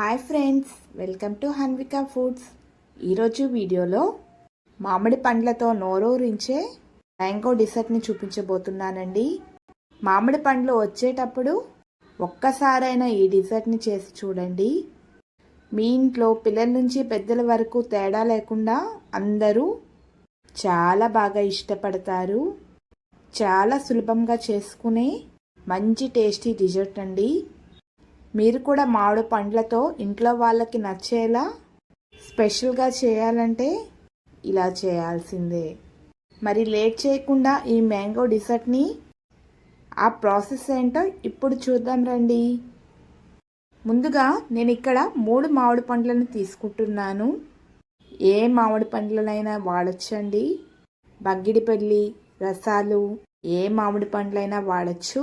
Hi friends welcome to Hanvika foods. ఈరోజు వీడియోలో మామిడి పండ్లతో నోరూరించే మ్యాంగో డిసర్ట్ని చూపించబోతున్నానండి. మామిడి పండ్లు వచ్చేటప్పుడు ఒక్కసారైనా ఈ డిసర్ట్ని చేసి చూడండి. మీ ఇంట్లో పిల్లల నుంచి పెద్దల వరకు తేడా లేకుండా అందరూ చాలా బాగా ఇష్టపడతారు. చాలా సులభంగా చేసుకునే మంచి టేస్టీ డిజర్ట్ అండి. మీరు కూడా మామిడి పండ్లతో ఇంట్లో వాళ్ళకి నచ్చేలా స్పెషల్గా చేయాలంటే ఇలా చేయాల్సిందే. మరి లేట్ చేయకుండా ఈ మ్యాంగో డిసర్ట్ని ఆ ప్రాసెస్ ఏంటో ఇప్పుడు చూద్దాం రండి. ముందుగా నేను ఇక్కడ మూడు మామిడి పండ్లను తీసుకుంటున్నాను. ఏ మామిడి పండ్లనైనా వాడచ్చండి. బగ్గిడిపల్లి రసాలు ఏ మామిడి పండ్లైనా వాడచ్చు.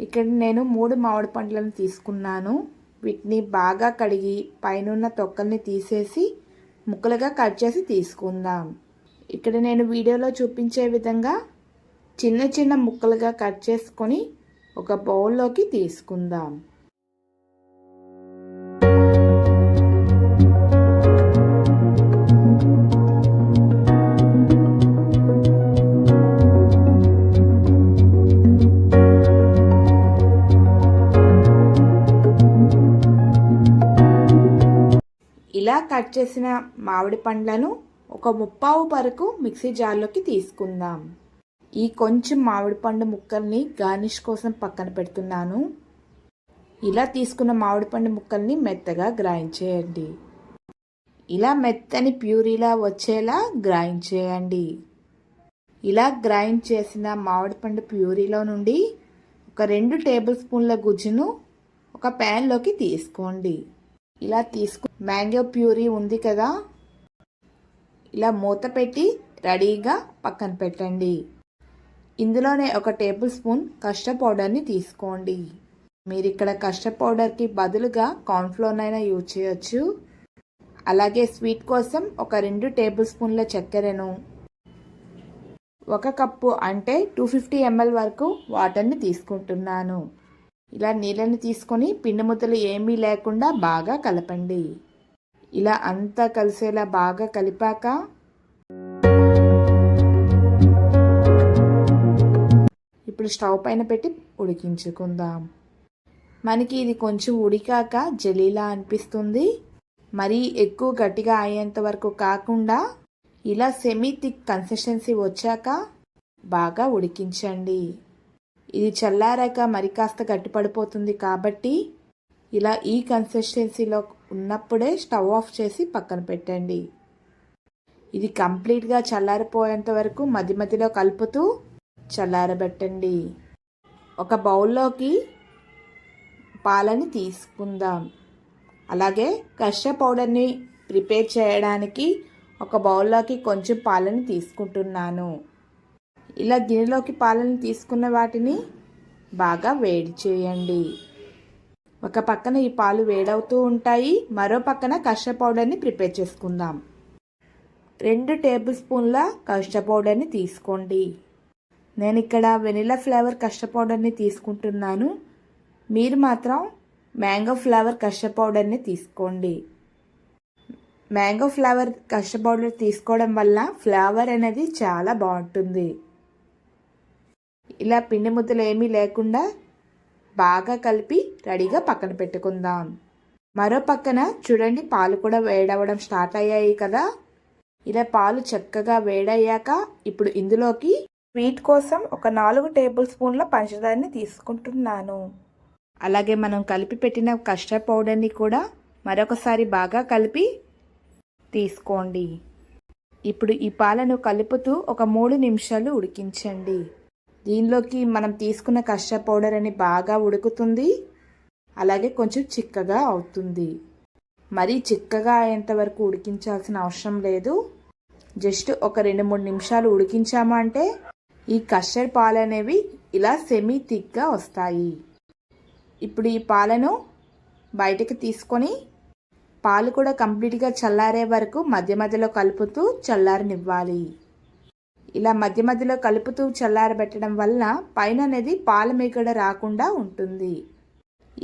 ఇక్కడ నేను మూడు మామిడి పండ్లను తీసుకున్నాను. వీటిని బాగా కడిగి పైనున్న తొక్కల్ని తీసేసి ముక్కలుగా కట్ చేసి తీసుకుందాం. ఇక్కడ నేను వీడియోలో చూపించే విధంగా చిన్న చిన్న ముక్కలుగా కట్ చేసుకొని ఒక బౌల్లోకి తీసుకుందాం. ఇలా కట్ చేసిన మామిడి పండ్లను ఒక ముప్పావు వరకు మిక్సీ జార్లోకి తీసుకుందాం. ఈ కొంచెం మామిడి పండు ముక్కల్ని గార్నిష్ కోసం పక్కన పెడుతున్నాను. ఇలా తీసుకున్న మామిడి పండు ముక్కల్ని మెత్తగా గ్రైండ్ చేయండి. ఇలా మెత్తని ప్యూరీలా వచ్చేలా గ్రైండ్ చేయండి. ఇలా గ్రైండ్ చేసిన మామిడి పండు ప్యూరీలో నుండి ఒక రెండు టేబుల్ స్పూన్ల గుజ్జును ఒక ప్యాన్లోకి తీసుకోండి. ఇలా తీసుకు. మ్యాంగో ప్యూరీ ఉంది కదా. ఇలా మూత పెట్టి రెడీగా పక్కన పెట్టండి. ఇందులోనే ఒక టేబుల్ స్పూన్ కస్టర్డ్ పౌడర్ని తీసుకోండి. మీరు ఇక్కడ కస్టర్డ్ పౌడర్కి బదులుగా కార్న్ఫ్లోర్ అయినా యూజ్ చేయొచ్చు. అలాగే స్వీట్ కోసం ఒక రెండు టేబుల్ స్పూన్ల చక్కెరను. ఒక కప్పు అంటే టూ ఫిఫ్టీ ఎంఎల్ వరకు వాటర్ని తీసుకుంటున్నాను. ఇలా నీళ్ళని తీసుకొని పిండి ముద్దలు ఏమీ లేకుండా బాగా కలపండి. ఇలా అంతా కలిసేలా బాగా కలిపాక ఇప్పుడు స్టవ్ పైన పెట్టి ఉడికించుకుందాం. మనకి ఇది కొంచెం ఉడికాక జలీలా అనిపిస్తుంది. మరీ ఎక్కువ గట్టిగా అయ్యేంత వరకు కాకుండా ఇలా సెమీ థిక్ కన్సిస్టెన్సీ వచ్చాక బాగా ఉడికించండి. ఇది చల్లారాక మరి కాస్త గట్టిపడిపోతుంది కాబట్టి ఇలా ఈ కన్సిస్టెన్సీలో ఉన్నప్పుడే స్టవ్ ఆఫ్ చేసి పక్కన పెట్టండి. ఇది కంప్లీట్గా చల్లారిపోయేంత వరకు మధ్య మధ్యలో కలుపుతూ చల్లారబెట్టండి. ఒక బౌల్లోకి పాలని తీసుకుందాం. అలాగే కష్ట పౌడర్ని ప్రిపేర్ చేయడానికి ఒక బౌల్లోకి కొంచెం పాలని తీసుకుంటున్నాను. ఇలా గిన్నెలోకి పాలను తీసుకున్న వాటిని బాగా వేడి చేయండి. ఒక పక్కన ఈ పాలు వేడవుతూ ఉంటాయి. మరో పక్కన కష్ట పౌడర్ని ప్రిపేర్ చేసుకుందాం. రెండు టేబుల్ స్పూన్ల కష్ట పౌడర్ని తీసుకోండి. నేను ఇక్కడ వెనిలా ఫ్లేవర్ కష్ట పౌడర్ని తీసుకుంటున్నాను. మీరు మాత్రం మ్యాంగో ఫ్లేవర్ కష్ట పౌడర్ని తీసుకోండి. మ్యాంగో ఫ్లేవర్ కష్ట పౌడర్ తీసుకోవడం వల్ల ఫ్లేవర్ అనేది చాలా బాగుంటుంది. ఇలా పిండి ముద్దలు ఏమీ లేకుండా బాగా కలిపి రెడీగా పక్కన పెట్టుకుందాం. మరో పక్కన చూడండి పాలు కూడా వేడవడం స్టార్ట్ అయ్యాయి కదా. ఇలా పాలు చక్కగా వేడయ్యాక ఇప్పుడు ఇందులోకి స్వీట్ కోసం ఒక నాలుగు టేబుల్ స్పూన్ల పంచదారని తీసుకుంటున్నాను. అలాగే మనం కలిపి పెట్టిన కస్టర్డ్ పౌడర్ని కూడా మరొకసారి బాగా కలిపి తీసుకోండి. ఇప్పుడు ఈ పాలను కలుపుతూ ఒక మూడు నిమిషాలు ఉడికించండి. దీనిలోకి మనం తీసుకున్న కష్ట పౌడర్ అని బాగా ఉడుకుతుంది. అలాగే కొంచెం చిక్కగా అవుతుంది. మరీ చిక్కగా అయ్యేంత వరకు ఉడికించాల్సిన అవసరం లేదు. జస్ట్ ఒక రెండు మూడు నిమిషాలు ఉడికించామా అంటే ఈ కస్టర్డ్ పాలు అనేవి ఇలా సెమీ థిక్గా వస్తాయి. ఇప్పుడు ఈ పాలను బయటకు తీసుకొని పాలు కూడా కంప్లీట్గా చల్లారే వరకు మధ్య మధ్యలో కలుపుతూ చల్లారనివ్వాలి. ఇలా మధ్య మధ్యలో కలుపుతూ చల్లారబెట్టడం వల్ల పైన అనేది పాల రాకుండా ఉంటుంది.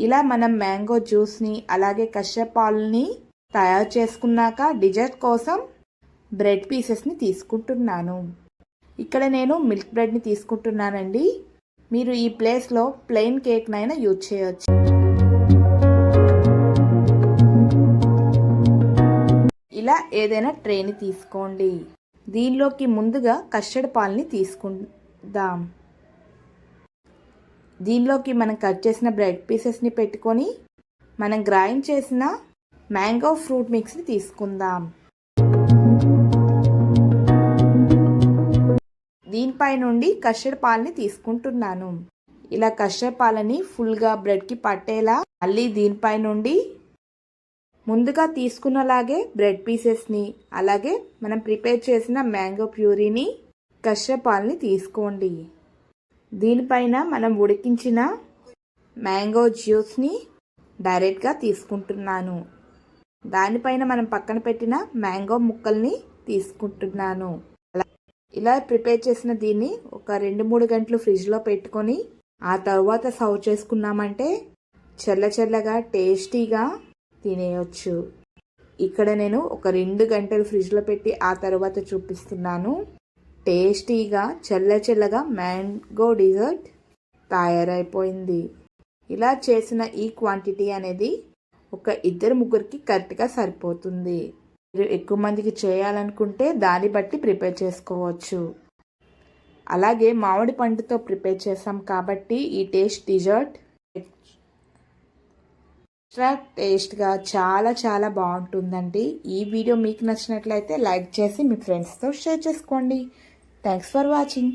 ఇలా మనం మ్యాంగో జ్యూస్ని అలాగే కషపాలని తయారు చేసుకున్నాక డిజర్ట్ కోసం బ్రెడ్ పీసెస్ని తీసుకుంటున్నాను. ఇక్కడ నేను మిల్క్ బ్రెడ్ని తీసుకుంటున్నానండి. మీరు ఈ ప్లేస్లో ప్లెయిన్ కేక్నైనా యూజ్ చేయొచ్చు. ఇలా ఏదైనా ట్రేని తీసుకోండి. దీనిలోకి ముందుగా కస్టర్డ్ పాలని తీసుకుందాం. దీనిలోకి మనం కట్ చేసిన బ్రెడ్ పీసెస్ని పెట్టుకొని మనం గ్రైండ్ చేసిన మ్యాంగో ఫ్రూట్ మిక్స్ని తీసుకుందాం. దీనిపై నుండి కస్టర్డ్ పాలని తీసుకుంటున్నాను. ఇలా కస్టర్డ్ పాలని ఫుల్గా బ్రెడ్కి పట్టేలా మళ్ళీ దీనిపై నుండి ముందుగా తీసుకున్నలాగే బ్రెడ్ పీసెస్ని అలాగే మనం ప్రిపేర్ చేసిన మ్యాంగో ప్యూరీని కస్టర్డ్ తీసుకోండి. దీనిపైన మనం ఉడికించిన మ్యాంగో జ్యూస్ని డైరెక్ట్గా తీసుకుంటున్నాను. దానిపైన మనం పక్కన పెట్టిన మ్యాంగో ముక్కల్ని తీసుకుంటున్నాను. అలా ఇలా ప్రిపేర్ చేసిన దీన్ని ఒక రెండు మూడు గంటలు ఫ్రిడ్జ్లో పెట్టుకొని ఆ తర్వాత సర్వ్ చేసుకున్నామంటే చల్ల చల్లగా టేస్టీగా తినేయొచ్చు. ఇక్కడ నేను ఒక రెండు గంటలు ఫ్రిడ్జ్లో పెట్టి ఆ తర్వాత చూపిస్తున్నాను. టేస్టీగా చల్ల చల్లగా మ్యాంగో డిజర్ట్ తయారైపోయింది. ఇలా చేసిన ఈ క్వాంటిటీ అనేది ఒక ఇద్దరు ముగ్గురికి కరెక్ట్గా సరిపోతుంది. మీరు ఎక్కువ మందికి చేయాలనుకుంటే దాన్ని బట్టి ప్రిపేర్ చేసుకోవచ్చు. అలాగే మామిడి పండుతో ప్రిపేర్ చేసాం కాబట్టి ఈ టేస్ట్ డిజర్ట్ ఎక్స్ట్రా టేస్ట్గా చాలా చాలా బాగుంటుందండి. ఈ వీడియో మీకు నచ్చినట్లయితే లైక్ చేసి మీ ఫ్రెండ్స్తో షేర్ చేసుకోండి. Thanks for watching.